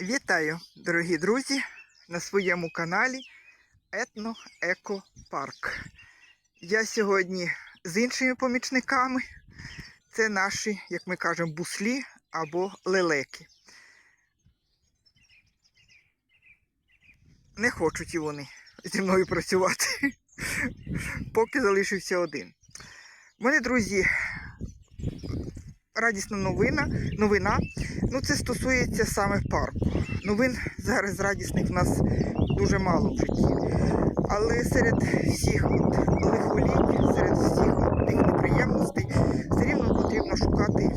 Вітаю, дорогі друзі, на своєму каналі Етно Еко Парк. Я сьогодні з іншими помічниками. Це наші, як ми кажемо, буслі або лелеки. Не хочуть і вони зі мною працювати, поки залишився один. У мене, друзі, радісна новина. новина. Ну, це стосується саме парку. Новин зараз радісних в нас дуже мало в житті. Але серед всіх от лихоліть, серед всіх тих неприємностей, все рівно потрібно шукати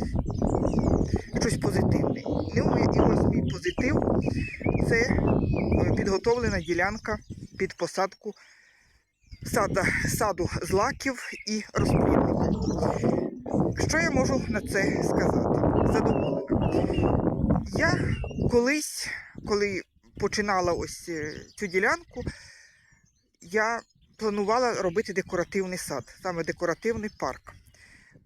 щось позитивне. Ну і ось мій позитив це е, підготовлена ділянка під посадку сада, саду злаків і розплідника. Що я можу на це сказати? Задоволена. Я колись, коли починала ось е, цю ділянку, я планувала робити декоративний сад, саме декоративний парк.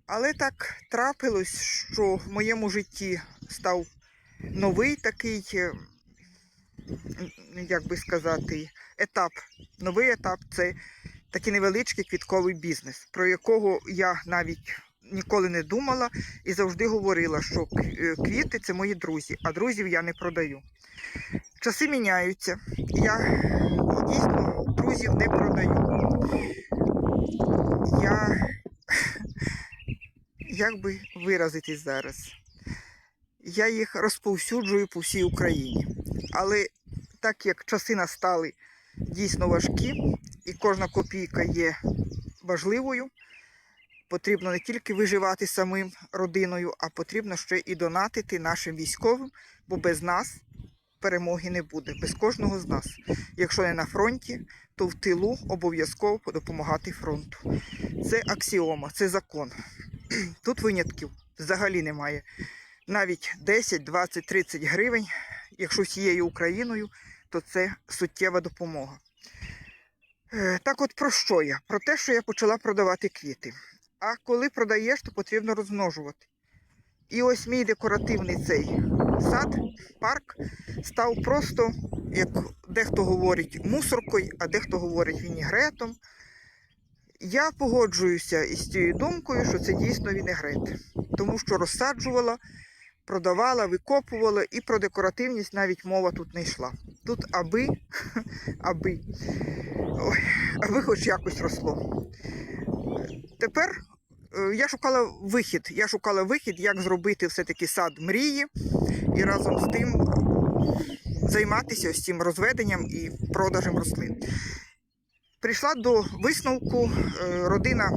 Але так трапилось, що в моєму житті став новий такий, е, як би сказати, етап. Новий етап це такий невеличкий квітковий бізнес, про якого я навіть ніколи не думала і завжди говорила, що е, квіти це мої друзі, а друзів я не продаю. Часи міняються. Я дійсно друзів не продаю. Я як би виразитись зараз? Я їх розповсюджую по всій Україні. Але так як часи настали дійсно важкі, і кожна копійка є важливою, потрібно не тільки виживати самим родиною, а потрібно ще і донатити нашим військовим, бо без нас перемоги не буде, без кожного з нас. Якщо не на фронті, то в тилу обов'язково допомагати фронту. Це аксіома, це закон. Тут винятків взагалі немає. Навіть 10, 20, 30 гривень, якщо всією Україною, то це суттєва допомога. Е, Так от про що я? Про те, що я почала продавати квіти. А коли продаєш, то потрібно розмножувати. І ось мій декоративний цей сад, парк, став просто, як дехто говорить, мусоркою, а дехто говорить вінігретом. Я погоджуюся із цією думкою, що це дійсно вінегрет, тому що розсаджувала, продавала, викопувала, і про декоративність навіть мова тут не йшла. Тут аби, аби, ой, аби хоч якось росло. Тепер е, я шукала вихід. Я шукала вихід, як зробити все-таки сад мрії і разом з тим займатися ось цим розведенням і продажем рослин. Прийшла до висновку, е, родина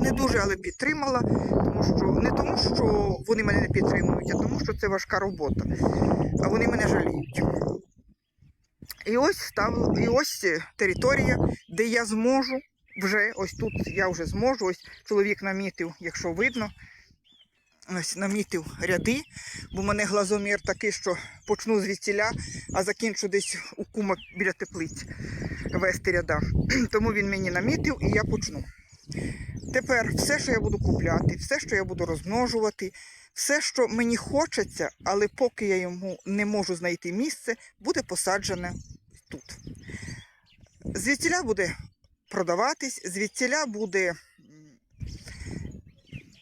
не дуже, але підтримала, тому що не тому, що вони мене не підтримують, а тому, що це важка робота, а вони мене жаліють. І ось став, і ось територія, де я зможу вже ось тут я вже зможу. Ось чоловік намітив, якщо видно, ось намітив ряди, бо в мене глазомір такий, що почну звідсіля, а закінчу десь у кума біля теплиць вести ряда. Тому він мені намітив і я почну. Тепер все, що я буду купляти, все, що я буду розмножувати, все, що мені хочеться, але поки я йому не можу знайти місце, буде посаджене тут. Звідсіля буде продаватись, звідсіля буде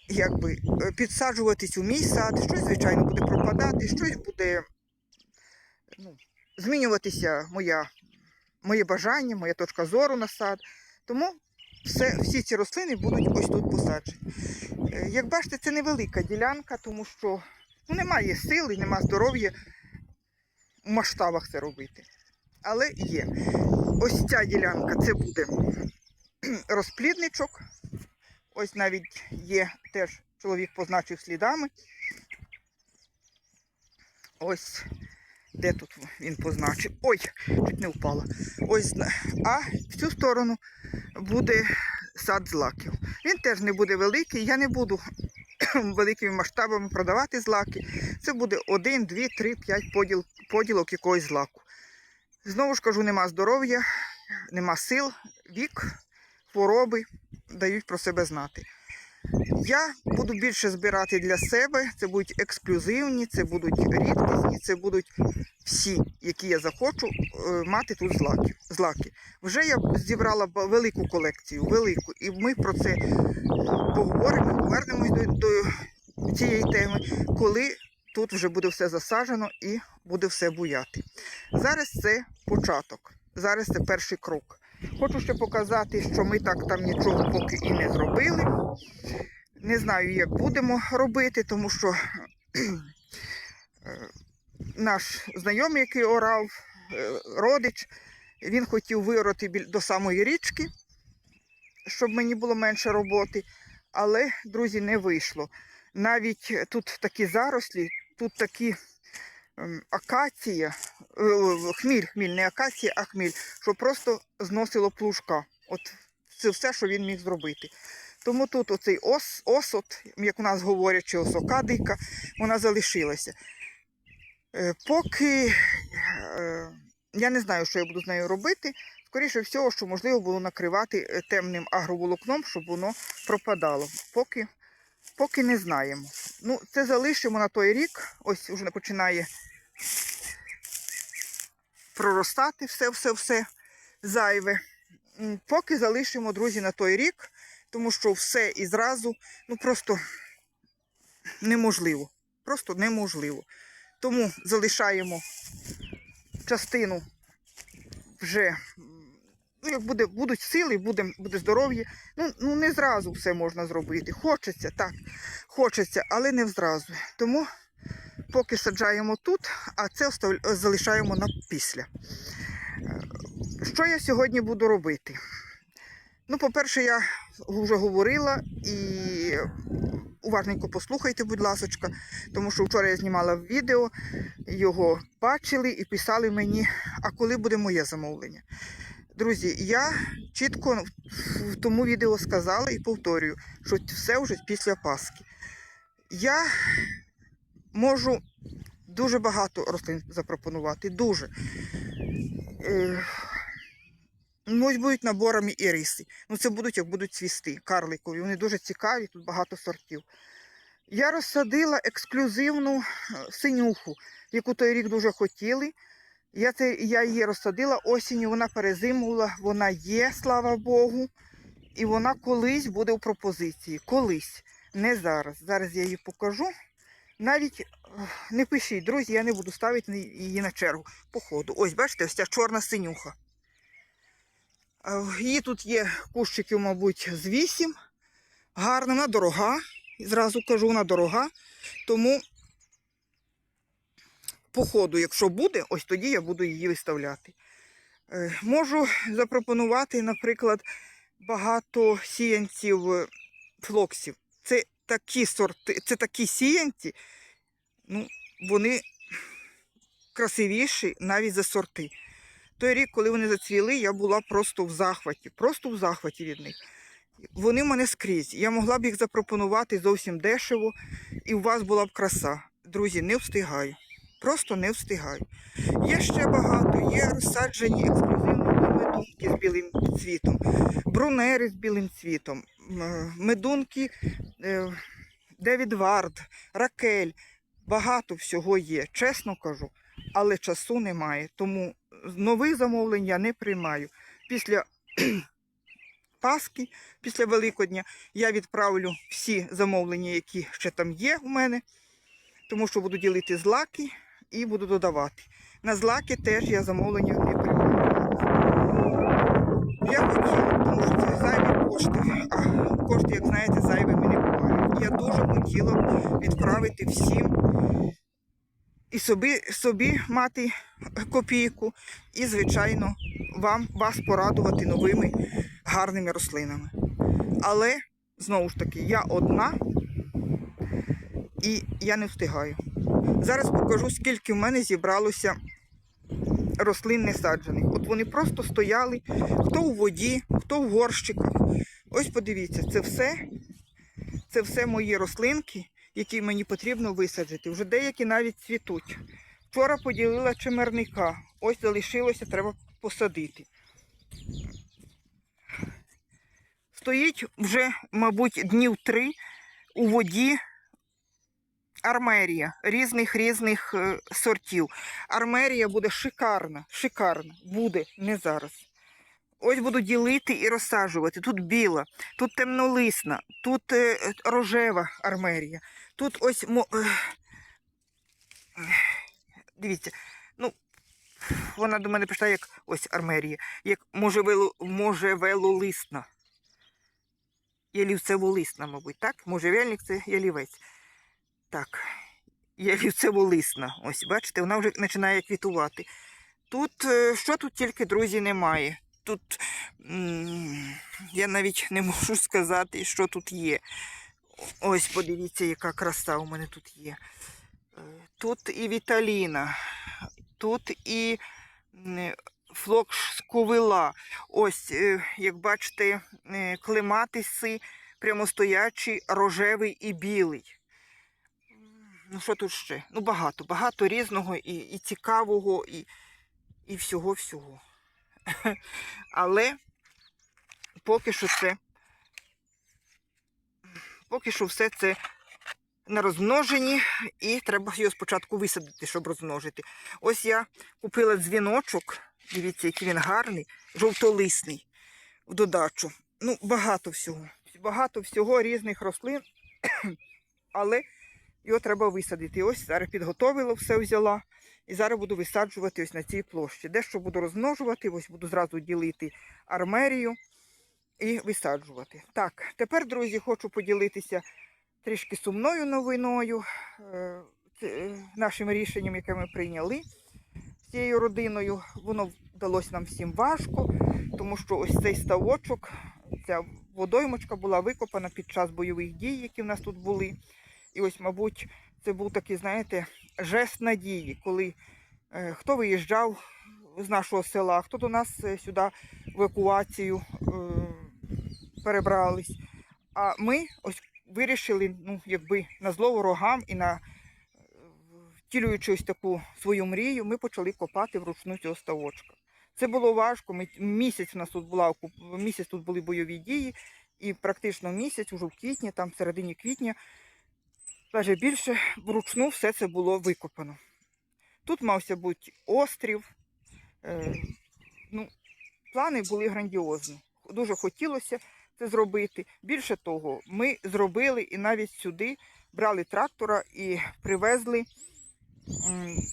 якби, е, підсаджуватись у мій сад, щось, звичайно, буде пропадати, щось буде ну, змінюватися моє бажання, моя точка зору на сад. Тому все, всі ці рослини будуть ось тут посаджені. Е, Як бачите, це невелика ділянка, тому що ну, немає сили, немає здоров'я в масштабах це робити. Але є. Ось ця ділянка це буде розплідничок. Ось навіть є теж чоловік позначив слідами. Ось де тут він позначив. Ой, чуть не впала. Ось, а в цю сторону буде сад злаків. Він теж не буде великий. Я не буду великими масштабами продавати злаки. Це буде 1, 2, 3, 5 поділ, поділок якогось злаку. Знову ж кажу, нема здоров'я, нема сил, вік, хвороби дають про себе знати. Я буду більше збирати для себе. Це будуть ексклюзивні, це будуть рідкісні, це будуть всі, які я захочу е, мати тут злаки. Вже я зібрала велику колекцію, велику, і ми про це поговоримо, повернемось до, до цієї теми, коли тут вже буде все засаджено і буде все буяти. Зараз це початок, зараз це перший крок. Хочу ще показати, що ми так там нічого поки і не зробили. Не знаю, як будемо робити, тому що е, наш знайомий, який орав, е, родич, він хотів виорати до самої річки, щоб мені було менше роботи. Але, друзі, не вийшло. Навіть тут такі зарослі, тут такі акація, е, е, хміль, хміль, не акація, а хміль, що просто зносило плужка. От це все, що він міг зробити. Тому тут оцей ос, осот, як у нас говорять, чи осока дика, вона залишилася. Е, Поки я не знаю, що я буду з нею робити. Скоріше всього, що можливо було накривати темним агроволокном, щоб воно пропадало. Поки, поки не знаємо. Ну, це залишимо на той рік. Ось вже починає проростати все-все-все зайве. Поки залишимо, друзі, на той рік, тому що все і зразу ну просто неможливо. Просто неможливо. Тому залишаємо частину вже, ну, як буде, будуть сили, буде, буде здоров'я. Ну, ну не зразу все можна зробити. Хочеться, так, хочеться, але не зразу. Тому поки саджаємо тут, а це залишаємо на після. Е, Що я сьогодні буду робити? Ну, по-перше, я вже говорила і уважненько послухайте, будь ласочка, тому що вчора я знімала відео, його бачили і писали мені, а коли буде моє замовлення. Друзі, я чітко в тому відео сказала і повторюю, що все вже після Пасхи. Я можу дуже багато рослин запропонувати. Дуже. Е, ось будуть наборами і риси. Ну, це будуть, як будуть цвісти, карликові. Вони дуже цікаві, тут багато сортів. Я розсадила ексклюзивну е, синюху, яку той рік дуже хотіли. Я, це, я її розсадила осінню, вона перезимувала, вона є, слава Богу. І вона колись буде у пропозиції. Колись. Не зараз. Зараз я її покажу. Навіть е, не пишіть, друзі, я не буду ставити її на чергу по ходу. Ось, бачите, ось ця чорна синюха. Е, Її тут є кущиків, мабуть, з вісім. Гарна, вона дорога. Зразу кажу, вона дорога. Тому по ходу, якщо буде, ось тоді я буду її виставляти. Е, Можу запропонувати, наприклад, багато сіянців флоксів. Це такі сорти, це такі сіянці, ну, вони красивіші навіть за сорти. Той рік, коли вони зацвіли, я була просто в захваті, просто в захваті від них. Вони в мене скрізь. Я могла б їх запропонувати зовсім дешево, і у вас була б краса. Друзі, не встигаю. Просто не встигаю. Є ще багато, є розсаджені ексклюзивні медунки з білим цвітом, брунери з білим цвітом, медунки Девід Вард, Ракель. Багато всього є, чесно кажу, але часу немає. Тому нових замовлень я не приймаю. Після Пасхи, після Великодня, я відправлю всі замовлення, які ще там є у мене, тому що буду ділити злаки і буду додавати. На злаки теж я замовлення не приймаю. Я хотіла, тому що це зайві кошти. А кошти, як знаєте, зайвими не бувають. Я дуже хотіла б відправити всім і собі, собі мати копійку, і, звичайно, вам, вас порадувати новими гарними рослинами. Але, знову ж таки, я одна і я не встигаю. Зараз покажу, скільки в мене зібралося рослин несаджених. От вони просто стояли, хто у воді, хто в горщиках. Ось подивіться, це все, це все мої рослинки, які мені потрібно висаджити. Вже деякі навіть цвітуть. Вчора поділила чимерника. Ось залишилося, треба посадити. стоїть вже, мабуть, днів три у воді армерія різних різних е, сортів. Армерія буде шикарна, шикарна. Буде не зараз. Ось буду ділити і розсаджувати. Тут біла, тут темнолисна, тут е, рожева армерія. Тут ось дивіться, ну вона до мене прийшла як ось армерія, як можевело, можевелолисна. Ялівцеволисна, мабуть, так? Можжевельник це ялівець. Так, ялівцеволисна. Ось, бачите, вона вже починає квітувати. Тут, е, що тут тільки, друзі, немає. Тут я навіть не можу сказати, що тут є. Ось, подивіться, яка краса у мене тут є. Е, Тут і Віталіна, тут і м, флоксковила. Ось, е, як бачите, клематиси прямостоячі, рожевий і білий. Ну, що тут ще? Ну, багато, багато різного і, і цікавого, і, і всього-всього. Але поки що це, поки що все це на розмноженні, і треба його спочатку висадити, щоб розмножити. Ось я купила дзвіночок, дивіться, який він гарний, жовтолисний в додачу. Ну, багато всього. Багато всього різних рослин, але його треба висадити. Ось зараз підготовила, все взяла. І зараз буду висаджувати ось на цій площі. Дещо буду розмножувати, ось буду зразу ділити армерію і висаджувати. Так, тепер, друзі, хочу поділитися трішки сумною новиною, е, е, нашим рішенням, яке ми прийняли з цією родиною. Воно вдалося нам всім важко, тому що ось цей ставочок, ця водоймочка була викопана під час бойових дій, які в нас тут були. І ось, мабуть, це був такий, знаєте, жест надії, коли е, хто виїжджав з нашого села, хто до нас е, сюди в евакуацію е, перебрались. А ми ось вирішили, ну, якби на зло ворогам і на е, втілюючи ось таку свою мрію, ми почали копати вручну цього ставочка. Це було важко. Ми, місяць у нас тут була місяць тут були бойові дії, і практично місяць, уже в квітні, там в середині квітня, навіть більше вручну все це було викопано. Тут мався бути острів. Е, ну, плани були грандіозні. Дуже хотілося це зробити. Більше того, ми зробили і навіть сюди брали трактора і привезли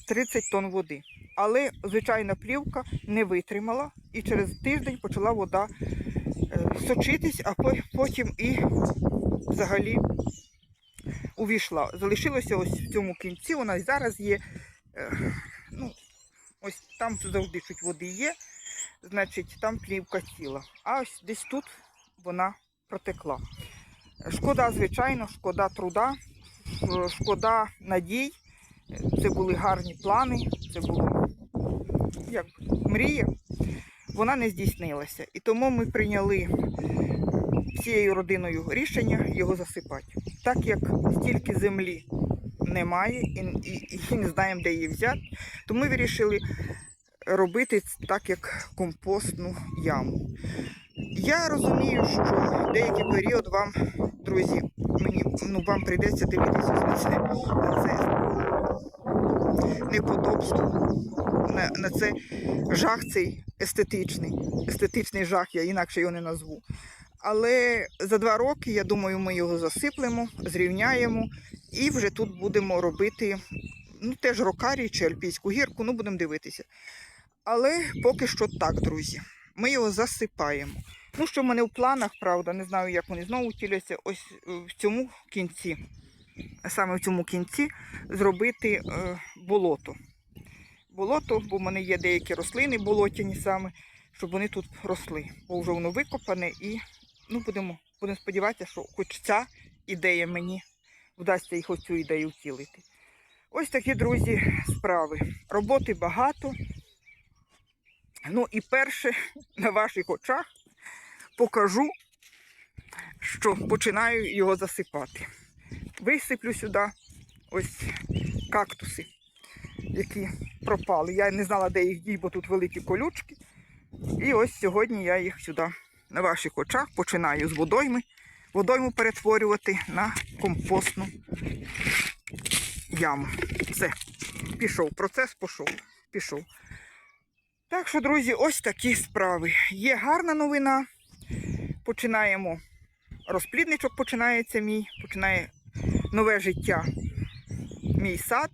30 тонн води. Але звичайна плівка не витримала, і через тиждень почала вода е, сочитись, а потім і взагалі увійшла. Залишилося ось в цьому кінці, вона зараз є. е, Ну, ось там завжди чуть води є, значить там плівка ціла. А ось десь тут вона протекла. Шкода, звичайно, шкода труда, шкода надій. Це були гарні плани, це було як мрія. Вона не здійснилася. І тому ми прийняли всією родиною рішення його засипати. Так як стільки землі немає і, і, і не знаємо, де її взяти, то ми вирішили робити так, як компостну яму. Я розумію, що деякий період вам, друзі, мені ну, вам прийдеться дивитися на на це неподобство, на, на це жах цей естетичний. Естетичний жах, я інакше його не назву. Але за два роки, я думаю, ми його засиплемо, зрівняємо і вже тут будемо робити ну, теж рокарій чи альпійську гірку, ну будемо дивитися. Але поки що так, друзі. Ми його засипаємо. Ну, що в мене в планах, правда, не знаю, як вони знову втіляться, ось е, в цьому кінці, саме в цьому кінці, зробити е, болото. Болото, бо в мене є деякі рослини болотяні саме, щоб вони тут росли. Бо вже воно викопане і ну, будемо, будемо сподіватися, що хоч ця ідея мені вдасться їх оцю ідею втілити. Ось такі, друзі, справи. Роботи багато. Ну і перше, на ваших очах покажу, що починаю його засипати. Висиплю сюди ось кактуси, які пропали. Я не знала, де їх дій, бо тут великі колючки. І ось сьогодні я їх сюди на ваших очах починаю з водойми, водойму перетворювати на компостну яму. Все, пішов. Процес пішов. пішов. Так що, друзі, ось такі справи. Є гарна новина. Починаємо. Розплідничок починається мій, починає нове життя. Мій сад,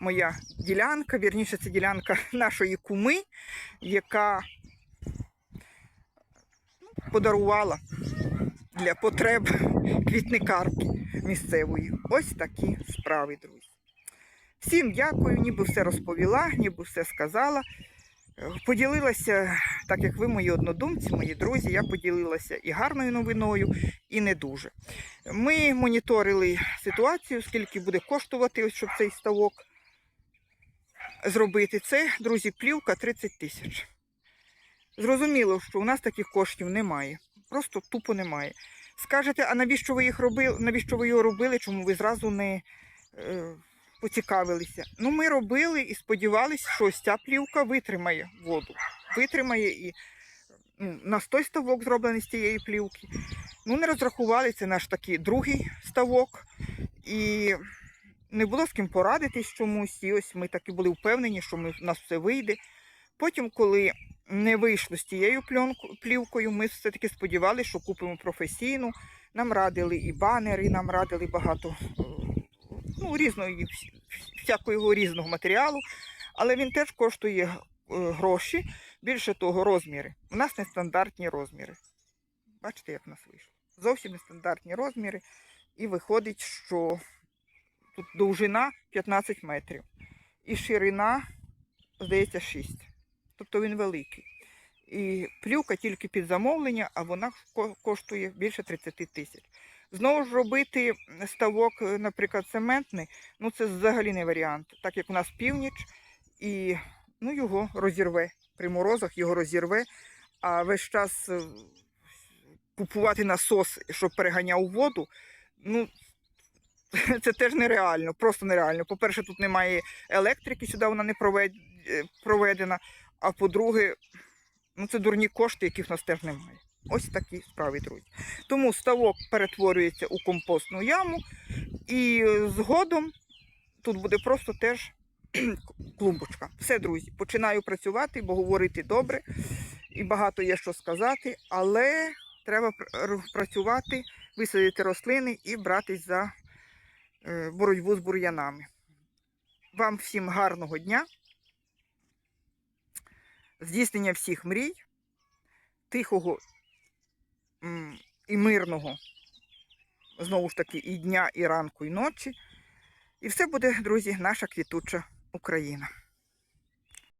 моя ділянка, вірніше, це ділянка нашої куми, яка подарувала для потреб квітникарки місцевої. Ось такі справи, друзі. Всім дякую, ніби все розповіла, ніби все сказала. Поділилася, так як ви, мої однодумці, мої друзі, я поділилася і гарною новиною, і не дуже. Ми моніторили ситуацію, скільки буде коштувати, ось, щоб цей ставок зробити. Це, друзі, плівка 30 тисяч. Зрозуміло, що у нас таких коштів немає. Просто тупо немає. Скажете, а навіщо ви їх робили? Навіщо ви його робили? Чому ви зразу не е, поцікавилися? Ну, ми робили і сподівалися, що ось ця плівка витримає воду. Витримає і ну, у нас той ставок зроблений з цієї плівки. Ну, не розрахували, це наш такий другий ставок. І не було з ким порадитись чомусь. І ось ми таки були впевнені, що ми, у нас все вийде. Потім, коли не вийшло з тією плівкою, ми все-таки сподівалися, що купимо професійну. Нам радили і банери, нам радили багато ну, різної, всякого різного матеріалу. Але він теж коштує е, гроші, більше того, розміри. У нас нестандартні розміри. Бачите, як в нас вийшло? Зовсім нестандартні розміри. І виходить, що тут довжина 15 метрів. І ширина, здається, 6. Тобто він великий. І плюка тільки під замовлення, а вона коштує більше 30 тисяч. Знову ж робити ставок, е, наприклад, цементний, ну це взагалі не варіант. Так як у нас північ, і ну, його розірве. При морозах його розірве, а весь час е, купувати насос, щоб переганяв воду, ну це теж нереально, просто нереально. По-перше, тут немає електрики, сюди вона не е, проведена. А по-друге, ну це дурні кошти, яких в нас теж немає. Ось такі справи, друзі. Тому ставок перетворюється у компостну яму, і згодом тут буде просто теж клумбочка. Все, друзі, починаю працювати, бо говорити добре, і багато є що сказати, але треба працювати, висадити рослини і братись за е, боротьбу з бур'янами. Вам всім гарного дня, здійснення всіх мрій, тихого і мирного, знову ж таки, і дня, і ранку, і ночі. І все буде, друзі, наша квітуча Україна.